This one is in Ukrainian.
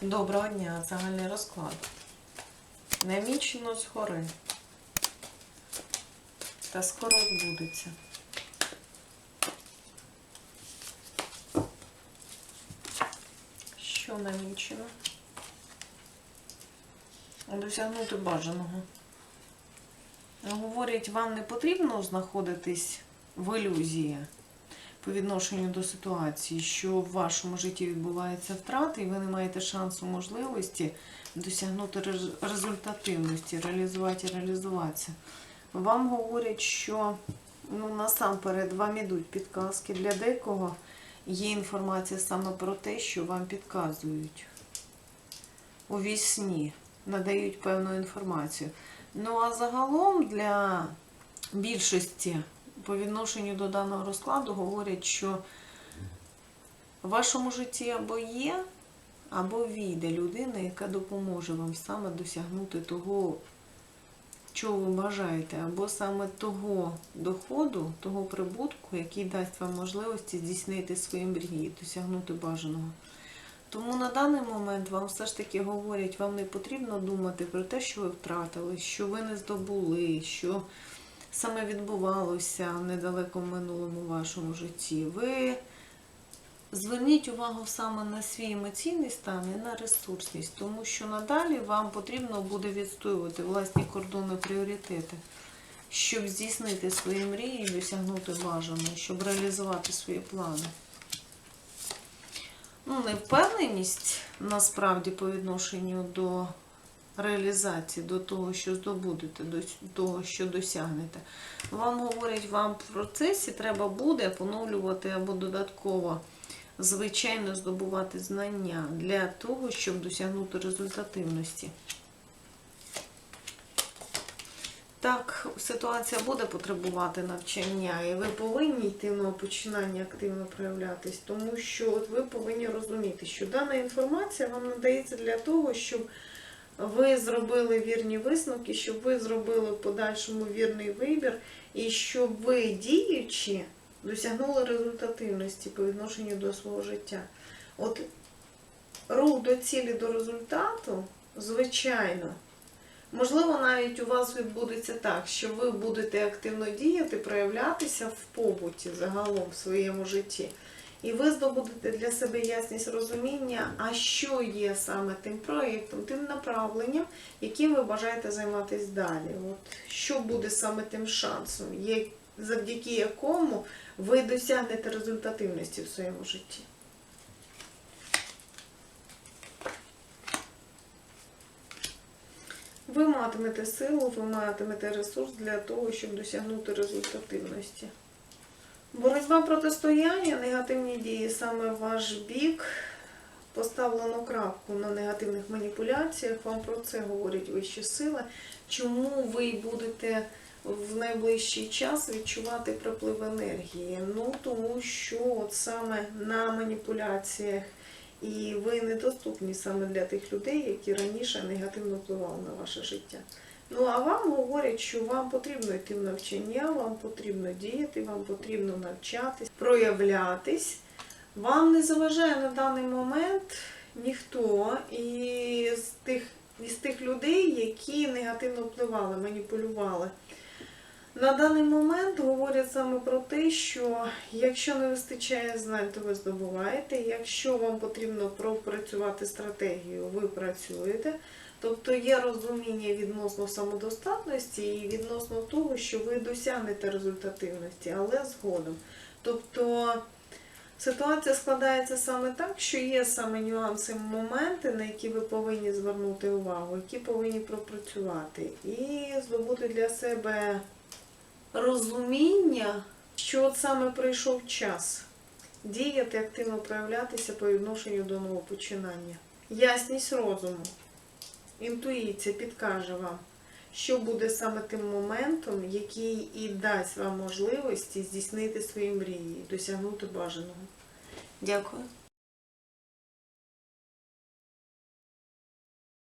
Доброго дня, загальний розклад. Немічно згори. Та скоро відбудеться. Що намічено? Досягнути бажаного. Говорять, вам не потрібно знаходитись в ілюзії по відношенню до ситуації, що в вашому житті відбувається втрата, і ви не маєте шансу можливості досягнути результативності, реалізувати і реалізуватися. Вам говорять, що ну, насамперед вам ідуть підказки. Для декого є інформація саме про те, що вам підказують у вісні, надають певну інформацію. Ну а загалом для більшості по відношенню до даного розкладу говорять, що в вашому житті або є, або війде людина, яка допоможе вам саме досягнути того, чого ви бажаєте, або саме того доходу, того прибутку, який дасть вам можливості здійснити свої мрії, досягнути бажаного. Тому на даний момент вам все ж таки говорять, вам не потрібно думати про те, що ви втратили, що ви не здобули, що саме відбувалося в недалекому минулому вашому житті. Ви зверніть увагу саме на свій емоційний стан і на ресурсність, тому що надалі вам потрібно буде відстоювати власні кордони пріоритети, щоб здійснити свої мрії і досягнути бажаного, щоб реалізувати свої плани. Ну, невпевненість насправді по відношенню до реалізації, до того, що здобудете, до того, що досягнете. Вам говорять, вам в процесі треба буде поновлювати або додатково, звичайно, здобувати знання для того, щоб досягнути результативності. Так, ситуація буде потребувати навчання, і ви повинні йти на починання активно проявлятись, тому що от ви повинні розуміти, що дана інформація вам надається для того, щоб ви зробили вірні висновки, щоб ви зробили в подальшому вірний вибір, і щоб ви, діючи, досягнули результативності по відношенню до свого життя. От рух до цілі, до результату, звичайно. Можливо, навіть у вас відбудеться так, що ви будете активно діяти, проявлятися в побуті загалом в своєму житті. І ви здобудете для себе ясність розуміння, а що є саме тим проєктом, тим направленням, яким ви бажаєте займатися далі. От, що буде саме тим шансом, завдяки якому ви досягнете результативності в своєму житті. Ви матимете силу, ви матимете ресурс для того, щоб досягнути результативності. Боротьба протистояння, негативні дії саме ваш бік. Поставлено крапку на негативних маніпуляціях. Вам про це говорять вищі сили. Чому ви будете в найближчий час відчувати приплив енергії? Ну тому що от саме на маніпуляціях і ви недоступні саме для тих людей, які раніше негативно впливали на ваше життя. Ну а вам говорять, що вам потрібно йти в навчання, вам потрібно діяти, вам потрібно навчатись, проявлятись. Вам не заважає на даний момент ніхто із тих, із тих людей, які негативно впливали, маніпулювали. На даний момент говорять саме про те, що якщо не вистачає знань, то ви здобуваєте. Якщо вам потрібно пропрацювати стратегію, ви працюєте. Тобто є розуміння відносно самодостатності і відносно того, що ви досягнете результативності, але згодом. Тобто ситуація складається саме так, що є саме нюанси, моменти, на які ви повинні звернути увагу, які повинні пропрацювати, і здобути для себе розуміння, що от саме прийшов час діяти, активно проявлятися по відношенню до нового починання. Ясність розуму, інтуїція підкаже вам, що буде саме тим моментом, який і дасть вам можливості здійснити свої мрії, досягнути бажаного. Дякую.